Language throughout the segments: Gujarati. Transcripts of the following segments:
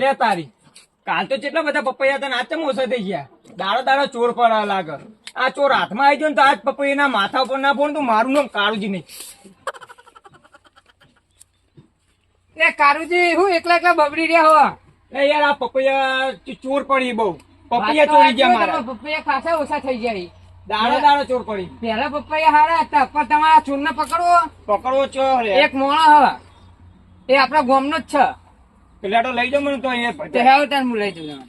લે તારી. કાલ તો કેટલા બધા પપૈયા હતા ને આજ ચમ ઓછા થઈ ગયા? દાડો દાડો ચોર પડવા લાગે. આ ચોર હાથમાં આવી ગયો ને તો આજ પપૈયાના માથા ઉપર ના ફોન તો મારું નામ કાળુજી નહીં. ને કારુજી હું એકલા એકલા બબડી રહ્યા હો એ યાર આ પપૈયા ચોર પડી બહુ. પપૈયા ચોરી ગયા મારા. પપૈયા ખાસા ઓછા થઈ ગયા દાડો દાડો ચોર પડી. પેલા પપૈયા હારા હતા પણ તમારા ચોર ને પકડવો? પકડવો ચોર એક મોણો હ એ આપણા ગામનો જ છે. તો લઈ જાઓ મને તો અહીંયા હેવ તાર હું લઈ જાઉં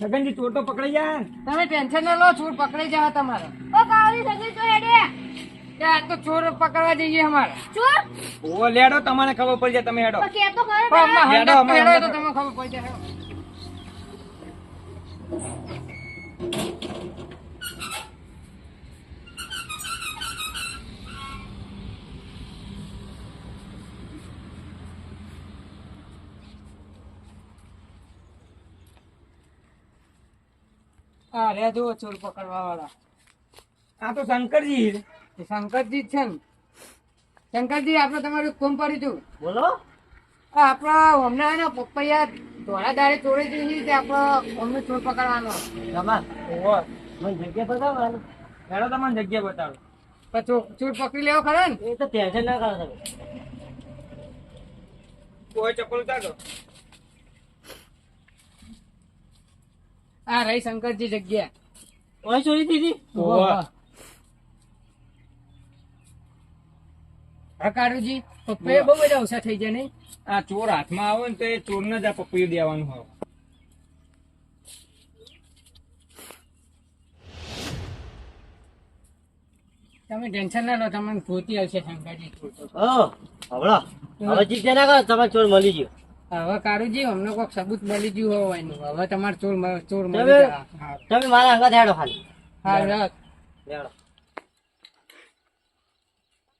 છગનજી ચોર તો પકડાઈ જાય તમે ટેન્શન ના લો ચોર પકડાઈ જાવ તમારે. ઓ કાવલી સગી તો હેડે. આ તો ચોર પકડવા જઈએ અમારે. ચોર? ઓ લેડો તમને ખબર પડી જાય તમે હેડો. કે તો ખરે પણ હેડો, તો તમને ખબર પડી જાય હા રે જુઓ ચોર પકડવા વાળા આ તો શંકરજી એ શંકરજી જ છે ને. શંકરજી આપણે તમારું કોમ પડ્યું હતું બોલો. આ આપણા હમણાં એના પપૈયા ધોળા દાડે ચોરી જઈ તે આપણો અમને ચોર પકડવાનો. તમાર. મને જગ્યા બતાવો ને. હેડો તમને જગ્યા બતાવો. પણ ચોર ચોર પકડી લેવો ખરા ને. એ તો ટેન્શન ના કરો તમે. કોઈ ચપ્પલ ઉતારો આ રહી શંકરજી જગ્યા ઓય ચોરી દીધી. હા કારુજી પપૈયા બહુ બધા ઓછા થઈ જાય નહીં? આ ચોર હાથમાં આવે ને તો એ ચોરને જ આ પપ્પી દેવાનું હોય. તમે ટેન્શન ના લો તમને ગોતી આવશે શંકરજી. ચોર હવે ચિંતા ના કરો તમારે ચોર મળી ગયો. હવે કારુજી અમને કોઈક સબૂત મળી ગયું હોય એનું. હવે તમારે ચોર ચોર મળી તમે. હા. મારા અંગત હેડો ખાલી. હા રાખ. હેડો.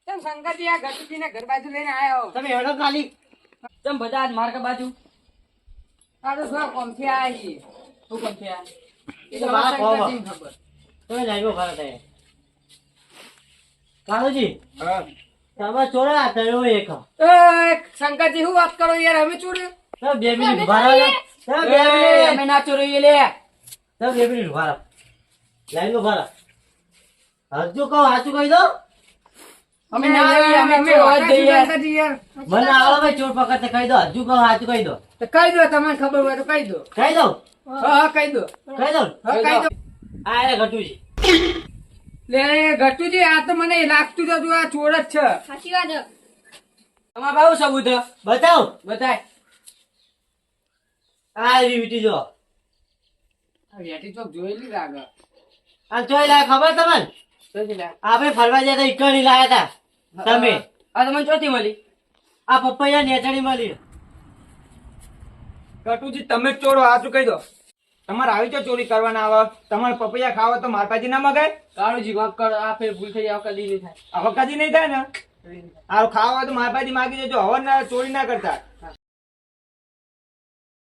શંકરજી આ ગતુજી ને ઘર બાજુ લઈને આવ્યો તમે હેડો ખાલી. તમ બધા આજ માર્ગ બાજુ? સારું શું કોમથી આયા છીએ. શું કોમથી આયા? એ તો મારા ખબર. તમે જાગ્યો ખરા કાળુજી? હા. તમે ચોરા થયો એક. શંકરજી શું વાત કરો યાર? અમે ચોર્યું તમે બે મિનિટ ઊભા રહો ને. તમે બે મિનિટ અમે ના ચોરીએ લે. તમે બે મિનિટ ઊભા લાઈન ઊભા રહો. હજુ કહો સાચું કહી દો અમે ના અમે જઈએ. મને આવડે ભાઈ ચોર પકડતે કહી દો. હજુ કહો સાચું કહી દો. તો કહી દો તમને ખબર હોય તો કહી દો. કહી દો હા હા કહી દો. કહી દો હા કહી દો. આ રે ઘટુજી લે ગટુજી આ તો મને લાગતું જ હતું આ ચોર જ છે. સાચી વાત છે. તમારા બાબુ સબૂત બતાવ. બતાય. આ એવી જો. વેટી ચોક જોયેલી લાગે. આ ખબર તમને? આપણે ફરવા જતા તા ઈકણી લાયા હતા તમે? આ તમને ચોથી મળી. આ પપૈયા નેચણી મળી. કટુજી તમે ચોરો હાચું કહી દો. તમારે આવી જો ચોરી કરવાના આવે તમારે પપૈયા ખાવા તો મારપાજી ના મગાય. કાળુજી વાંક કર આ ફેર ભૂલ થઈ જાય કદી નહીં થાય. હવે કદી નહીં થાય ને? આ ખાવા તો મારપાજી માગી દેજો હવે ચોરી ના કરતા.